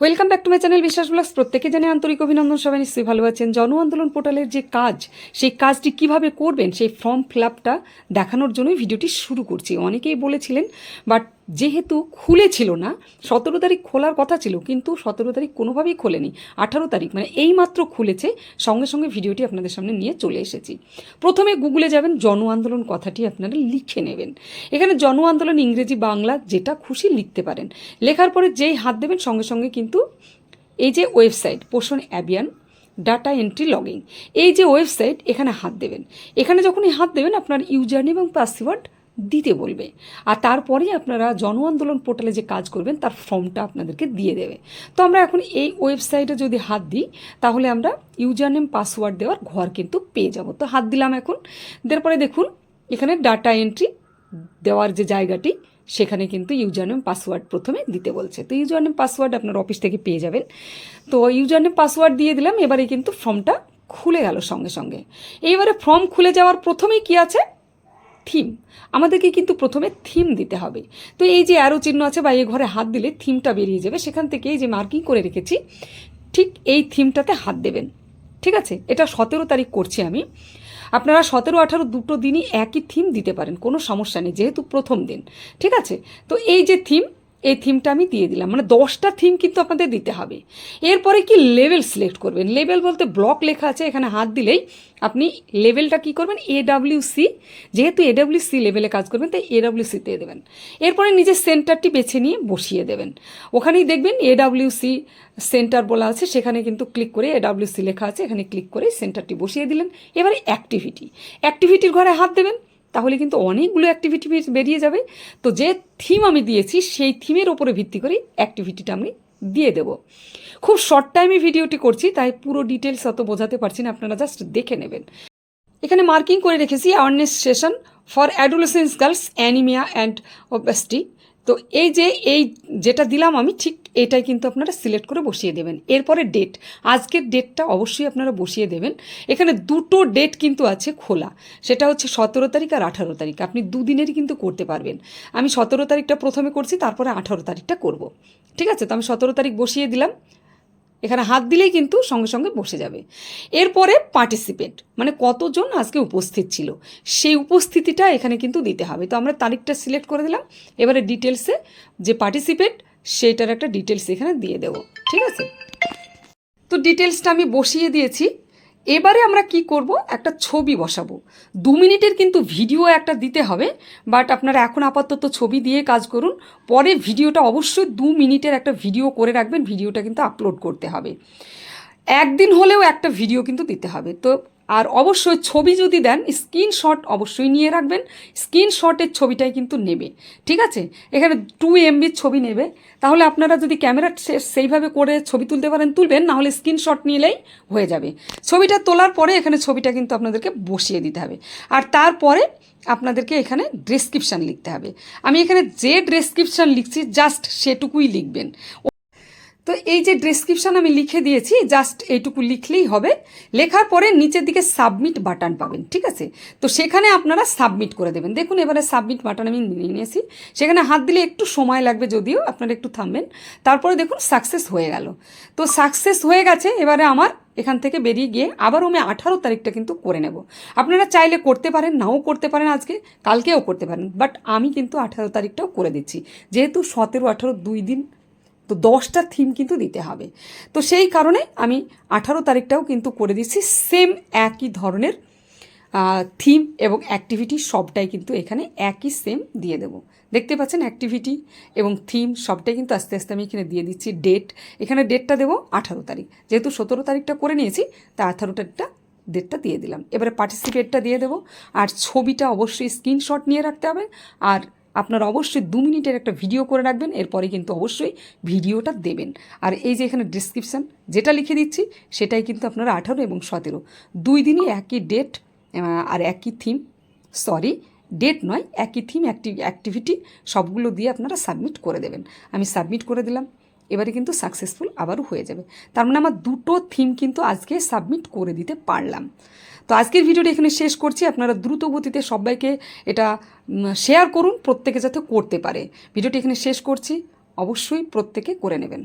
Welcome back to my channel Biswas blogs প্রত্যেকে জানে আন্তরিক অভিনন্দন। সবাই নিশ্চয়ই ভালো আছেন। জন আন্দোলন পোর্টালের যে কাজ, সেই কাজটি কীভাবে করবেন, সেই ফর্ম ফিল আপটা দেখানোর জন্যই ভিডিওটি শুরু করছি। অনেকেই বলেছিলেন, বাট যেহেতু খুলেছিল না, সতেরো তারিখ খোলার কথা ছিল, কিন্তু সতেরো তারিখ কোনোভাবেই খোলেনি। আঠারো তারিখ মানে এই মাত্র খুলেছে, সঙ্গে সঙ্গে ভিডিওটি আপনাদের সামনে নিয়ে চলে এসেছি। প্রথমে গুগলে যাবেন জন আন্দোলন কথাটি আপনারা লিখে নেবেন। এখানে জন আন্দোলন ইংরেজি বাংলা যেটা খুশি লিখতে পারেন। লেখার পরে যেই হাত দেবেন, সঙ্গে সঙ্গে কিন্তু এই যে ওয়েবসাইট, পোষণ অ্যাবিয়ান, ডাটা এন্ট্রি লগিং এই যে ওয়েবসাইট, এখানে হাত দেবেন। এখানে যখনই হাত দেবেন, আপনার ইউজার নেম এবং পাসওয়ার্ড দিতে বলবে। আর তারপরেই আপনারা জন আন্দোলন পোর্টালে যে কাজ করবেন, তার ফর্মটা আপনাদেরকে দিয়ে দেবে। তো আমরা এখন এই ওয়েবসাইটে যদি হাত দিই, তাহলে আমরা ইউজার নেম পাসওয়ার্ড দেওয়ার ঘর কিন্তু পেয়ে যাব। তো হাত দিলাম এখন। তারপরে দেখুন, এখানে ডাটা এন্ট্রি দেওয়ার যে জায়গাটি, সেখানে কিন্তু ইউজার নেম পাসওয়ার্ড প্রথমে দিতে বলছে। তো ইউজার নেম পাসওয়ার্ড আপনার অফিস থেকে পেয়ে যাবেন। তো ইউজার নেম পাসওয়ার্ড দিয়ে দিলাম, এবারে কিন্তু ফর্মটা খুলে গেল সঙ্গে সঙ্গে। এইবারে ফর্ম খুলে যাওয়ার প্রথমেই কি আছে? থিম। আমাদেরকে কিন্তু প্রথমে থিম দিতে হবে। তো এই যে অ্যারো চিহ্ন আছে বা এই ঘরে হাত দিলে থিমটা বেরিয়ে যাবে, সেখান থেকে এই যে মার্কিং করে রেখেছি, ঠিক এই থিমটাতে হাত দেবেন। ঠিক আছে? এটা সতেরো তারিখ করছি আমি। আপনারা সতেরো, আঠারো দুটো দিনই একই থিম দিতে পারেন, কোনো সমস্যা নেই, যেহেতু প্রথম দিন। ঠিক আছে? তো এই যে থিম এই থিমটা আমি দিয়ে দিলাম। মানে দশটা থিম কিন্তু আপনাদের দিতে হবে। এরপরে কি লেভেল সিলেক্ট করবেন? লেভেল বলতে ব্লক লেখা আছে, এখানে হাত দিলেই আপনি লেভেলটা কি করবেন? এডাব্লিউ সি যেহেতু এডাব্লিউ সি লেভেলে কাজ করবেন, তাই এডাব্লিউ সিতে দেবেন। এরপরে নিজের সেন্টারটি বেছে নিয়ে বসিয়ে দেবেন। ওখানেই দেখবেন এডাব্লিউ সি সেন্টার বলা আছে, সেখানে কিন্তু ক্লিক করে এডাব্লিউ সি লেখা আছে, এখানে ক্লিক করে সেন্টারটি বসিয়ে দিলেন। এবারে অ্যাক্টিভিটি অ্যাক্টিভিটির ঘরে হাত দেবেন। তাহলে কিন্তু অনেকগুলো অ্যাক্টিভিটি বেরিয়ে যাবে। তো যে থিম আমি দিয়েছি, সেই থিমের ওপরে ভিত্তি করে অ্যাক্টিভিটিটা আমি দিয়ে দেব। খুব শর্ট টাইমে ভিডিওটি করছি, তাই পুরো ডিটেলস অত বোঝাতে পারছি না, আপনারা জাস্ট দেখে নেবেন। এখানে মার্কিং করে রেখেছি awareness session for adolescence girls anemia and obesity তো এই যে, এই যেটা দিলাম আমি, ঠিক এটাই কিন্তু আপনারা সিলেক্ট করে বসিয়ে দেবেন। এরপরে ডেট আজকের ডেটটা অবশ্যই আপনারা বসিয়ে দেবেন। এখানে দুটো ডেট কিন্তু আছে খোলা। সেটা হচ্ছে সতেরো তারিখ আর আঠারো তারিখ। আপনি দুদিনেরই কিন্তু করতে পারবেন। আমি সতেরো তারিখটা প্রথমে করছি, তারপরে আঠারো তারিখটা করব। ঠিক আছে? তো আমি সতেরো তারিখ বসিয়ে দিলাম। এখানে হাত দিলেই কিন্তু সঙ্গে সঙ্গে বসে যাবে। এরপরে পার্টিসিপেট মানে কতজন আজকে উপস্থিত ছিল? সেই উপস্থিতিটা এখানে কিন্তু দিতে হবে। তো আমরা তারিখটা সিলেক্ট করে দিলাম। এবারে ডিটেলসে যে পার্টিসিপেট সেইটার একটা ডিটেলস এখানে দিয়ে দেবো। ঠিক আছে? তো ডিটেলসটা আমি বসিয়ে দিয়েছি। এবারে আমরা কি করব? একটা ছবি বসাবো। দু মিনিটের কিন্তু ভিডিও একটা দিতে হবে, বাট আপনারা এখন আপাতত ছবি দিয়ে কাজ করুন। পরে ভিডিওটা অবশ্যই দু মিনিটের একটা ভিডিও করে রাখবেন, ভিডিওটা কিন্তু আপলোড করতে হবে। একদিন হলেও একটা ভিডিও কিন্তু দিতে হবে। তো আর অবশ্যই ছবি যদি দেন স্ক্রিনশট অবশ্যই নিয়ে রাখবেন। স্ক্রিনশটের ছবিটাই কিন্তু নেবে, ঠিক আছে? এখানে টু এমবির ছবি নেবে। তাহলে আপনারা যদি ক্যামেরা সেইভাবে করে ছবি তুলতে পারেন, তুলবেন নাহলে স্ক্রিনশট নিলেই হয়ে যাবে। ছবিটা তোলার পরে এখানে ছবিটা কিন্তু আপনাদেরকে বসিয়ে দিতে হবে। আর তারপরে আপনাদেরকে এখানে ডেসক্রিপশান লিখতে হবে। আমি এখানে যে ডেসক্রিপশান লিখছি জাস্ট সেটুকুই লিখবেন। তো এই যে ডেসক্রিপশান আমি লিখে দিয়েছি জাস্ট এইটুকু লিখলেই হবে। লেখার পরে নিচের দিকে সাবমিট বাটন পাবেন, ঠিক আছে? তো সেখানে আপনারা সাবমিট করে দেবেন। দেখুন, এবারে সাবমিট বাটন আমি নিয়ে নিয়েছি। সেখানে হাত দিলে একটু সময় লাগবে যদিও, আপনারা একটু থামবেন। তারপরে দেখুন সাকসেস হয়ে গেল। তো সাকসেস হয়ে গেছে, এবারে আমার এখান থেকে বেরিয়ে গিয়ে আবার আমি আঠারো তারিখটা কিন্তু করে নেব। আপনারা চাইলে করতে পারেন, নাও করতে পারেন আজকে, কালকেও করতে পারেন। বাট আমি কিন্তু আঠারো তারিখটাও করে দিচ্ছি। যেহেতু সতেরো, আঠারো দুই দিন তো দশটা থিম কিন্তু দিতে হবে। তো সেই কারণে আমি আঠারো তারিখটাও কিন্তু করে দিচ্ছি। সেম একই ধরনের থিম এবং অ্যাক্টিভিটি সবটাই কিন্তু এখানে একই সেম দিয়ে দেবো। দেখতে পাচ্ছেন অ্যাক্টিভিটি এবং থিম সবটাই কিন্তু আস্তে আস্তে আমি এখানে দিয়ে দিচ্ছি ডেট এখানে ডেটটা দেবো আঠারো তারিখ। যেহেতু সতেরো তারিখটা করে নিয়েছি, তা আঠারো তারিখটা ডেটটা দিয়ে দিলাম। এবারে পার্টিসিপেটটা দিয়ে দেবো। আর ছবিটা অবশ্যই স্ক্রিনশট নিয়ে রাখতে হবে। আর আপনারা অবশ্যই দু মিনিটের একটা ভিডিও করে রাখবেন, এরপরে কিন্তু অবশ্যই ভিডিওটা দেবেন। আর এই যে এখানে ডিসক্রিপশান যেটা লিখে দিচ্ছি, সেটাই কিন্তু আপনারা আঠারো এবং সতেরো। দুই দিনই একই ডেট আর একই থিম সরি ডেট নয়, একই থিম অ্যাক্টিভ অ্যাক্টিভিটি সবগুলো দিয়ে আপনারা সাবমিট করে দেবেন। আমি সাবমিট করে দিলাম, এবারে কিন্তু সাকসেসফুল আবারও হয়ে যাবে। তার মানে আমার দুটো থিম কিন্তু আজকে সাবমিট করে দিতে পারলাম। তো আজকের ভিডিওটা এখানে শেষ করছি। আপনারা দ্রুত গতিতে সবাইকে এটা শেয়ার করুন, প্রত্যেকে যাতে করতে পারে। ভিডিওটি এখানে শেষ করছি। অবশ্যই প্রত্যেকে করে নেবেন।